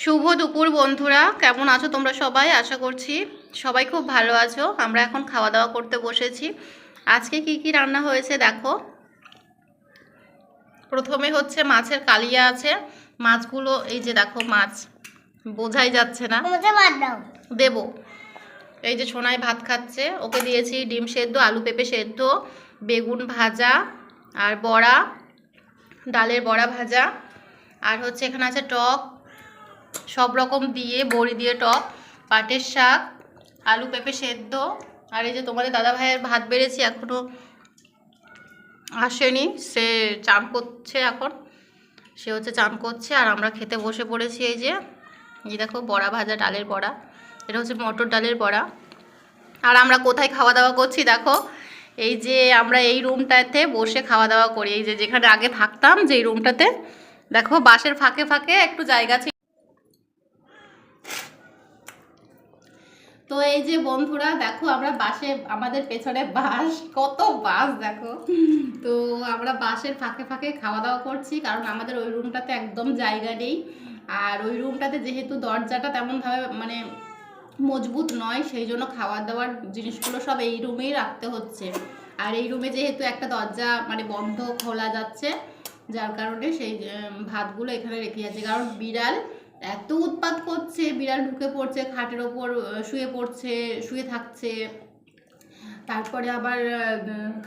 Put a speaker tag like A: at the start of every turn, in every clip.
A: শুভ দুপুর বন্ধুরা কেমন আছো তোমরা সবাই? আশা করছি সবাই খুব ভালো আছো। আমরা এখন খাওয়া দাওয়া করতে বসেছি। আজকে কি কি রান্না হয়েছে দেখো। প্রথমে হচ্ছে মাছের কালিয়া আছে। মাছগুলো এই যে দেখো মাছ বোঝাই যাচ্ছে না। দেব। এই যে সোনাই ভাত খাচ্ছে। ওকে দিয়েছি ডিম সেদ্ধ আলু পেঁপে সেদ্ধ বেগুন ভাজা আর বড়া ডালের বড়া ভাজা। আর হচ্ছে এখানে আছে টক সব রকম দিয়ে, বড়ি দিয়ে টক, পাটের শাক, আলু পেঁপে সেদ্ধ। আর এই যে তোমাদের দাদা ভাইয়ের ভাত বেড়েছি এখনও আসেনি। সে চান করছে এখন। সে হচ্ছে চান করছে, আর আমরা খেতে বসে পড়েছি এই যে। এই দেখো, বড়া ভাজা, ডালের বড়া। এটা হচ্ছে মটর ডালের বড়া। আর আমরা কোথায় খাওয়া দাওয়া করছি দেখো? এই যে আমরা এই রুমটাতে বসে খাওয়া দাওয়া করি। এই যে যেখানে আগে থাকতাম, যেই রুমটাতে। দেখো বাসের ফাঁকে ফাঁকে একটু জায়গা তো এই যে বন্ধুরা দেখো আমরা বাসে আমাদের পেছনে বাস কত বাস দেখো। তো আমরা বাসের ফাঁকে ফাঁকে খাওয়া দাওয়া করছি কারণ আমাদের ওই রুমটাতে একদম জায়গা নেই। আর ওই রুমটাতে যেহেতু দরজাটা তেমনভাবে মানে মজবুত নয় সেই জন্য খাওয়ার দাওয়ার জিনিসগুলো সব এই রুমেই রাখতে হচ্ছে। আর এই রুমে যেহেতু একটা দরজা মানে বন্ধ খোলা যাচ্ছে যার কারণে সেই ভাতগুলো এখানে রেখে যাচ্ছে। কারণ বিড়াল এত উৎপাত করছে, বিড়াল ঢুকে পড়ছে, খাটের ওপর শুয়ে পড়ছে, শুয়ে থাকছে। তারপরে আবার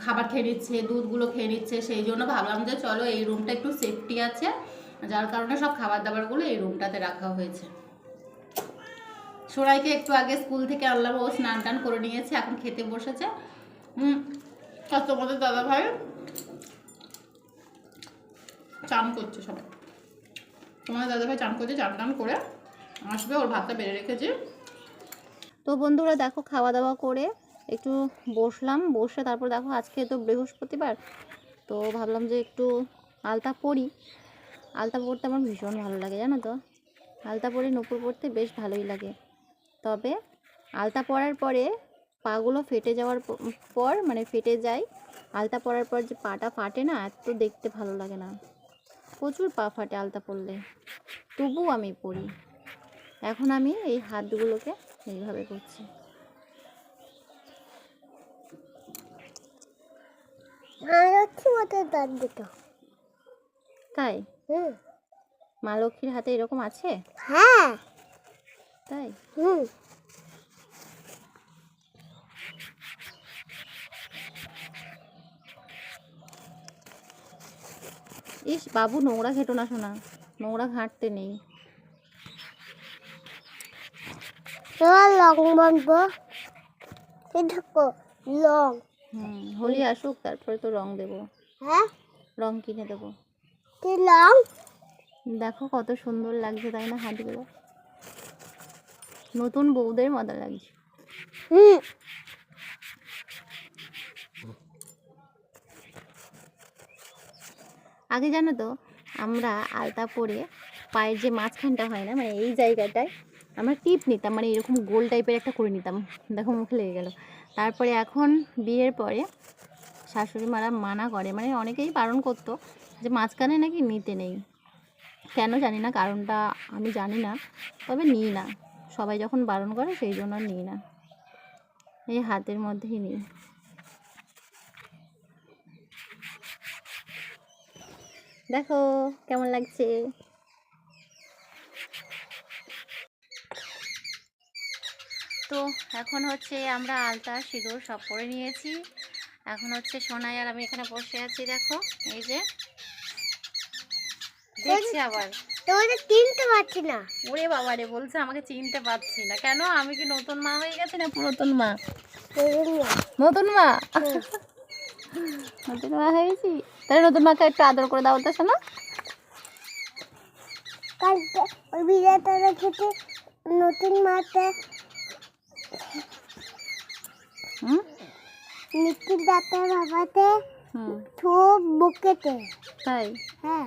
A: খাবার খেয়ে নিচ্ছে, দুধগুলো খেয়ে নিচ্ছে। সেই জন্য ভাবলাম যে চলো এই রুমটা একটু সেফটি আছে। যার কারণে সব খাবার দাবারগুলো এই রুমটাতে রাখা হয়েছে। সোনাইকে একটু আগে স্কুল থেকে আনলাম, ও স্নান টান করে নিয়েছে, এখন খেতে বসেছে। আর তোমাদের দাদা ভাই চান করছে সবাই। তোমাদের দাদা ভাই চান করছে, চান টান করে আসবে, ওর ভাতটা বেড়ে রেখেছে। তো বন্ধুরা দেখো খাওয়া দাওয়া করে একটু বসলাম, বসে তারপর দেখো আজকে তো বৃহস্পতিবার, তো ভাবলাম যে একটু আলতা পরি। আলতা পরতে আমার ভীষণ ভালো লাগে, জানো তো? আলতা পরে নূপুর পরতে বেশ ভালোই লাগে। তবে আলতা পরার পরে পাগুলো ফেটে যাওয়ার পর মানে ফেটে যায়, আলতা পরার পর যে পাটা ফাটে না, এত দেখতে ভালো লাগে না। প্রচুর পা ফাটে আলতা পড়লে। তবু আমি পরি এখন আমি এই হাতগুলোকে এইভাবে করছি। তাই?
B: হুম।
A: মা লক্ষ্মীর হাতে এরকম আছে?
B: হ্যাঁ।
A: তাই?
B: হুম।
A: ইস বাবু নোংরা ঘেটো না শোনা নোংরা ঘাঁটতে নেই।
B: লং বানবো দেখো লং।
A: হুম হোলি আসুক তারপরে তো রং দেবো।
B: হ্যাঁ?
A: রং কিনে দেবো।
B: লং?
A: দেখো কত সুন্দর লাগছে তাই না হাতগুলো? নতুন বউদের মজা লাগছে।
B: হুম।
A: আগে জানো তো, আমরা আলতা পরে পায়ের যে মাঝখানটা হয় না মানে এই জায়গাটায় আমরা টিপ নিতাম মানে এরকম গোল টাইপের একটা করে নিতাম। দেখো মুখে লেগে গেল। তারপরে এখন বিয়ের পরে শাশুড়ি মারা মানা করে মানে অনেকেই বারণ করতো যে মাঝখানে নাকি নিতে নেই। কেন জানি না, কারণটা আমি জানি না, তবে নিই না। সবাই যখন বারণ করে, সেই জন্য নিই না। এই হাতের মধ্যেই নিই। দেখো কেমন লাগছে? তো এখন হচ্ছে আমরা আলতা সিঁদুর সব পরে নিয়েছি। এখন হচ্ছে সোনাই আর আমি এখানে বসে আছি দেখো এই যে। দেখছি আবার।
B: তোমাদের চিনতে পারছি না।
A: ওরে বাবা রে বলছে আমাকে চিনতে পারছি না। কেন? আমি কি নতুন মা হয়ে গেছি না পুরাতন মা? নতুন মা। নতুন মা হয়েছি। তাহলে নতুন মাকে একটু আদর করে দাও তো না
B: কালকে ওই রেখেছে নতুন
A: হুম?
B: নিখিল দাঁতের বাবাতে খুব বুকেতে।
A: তাই?
B: হ্যাঁ।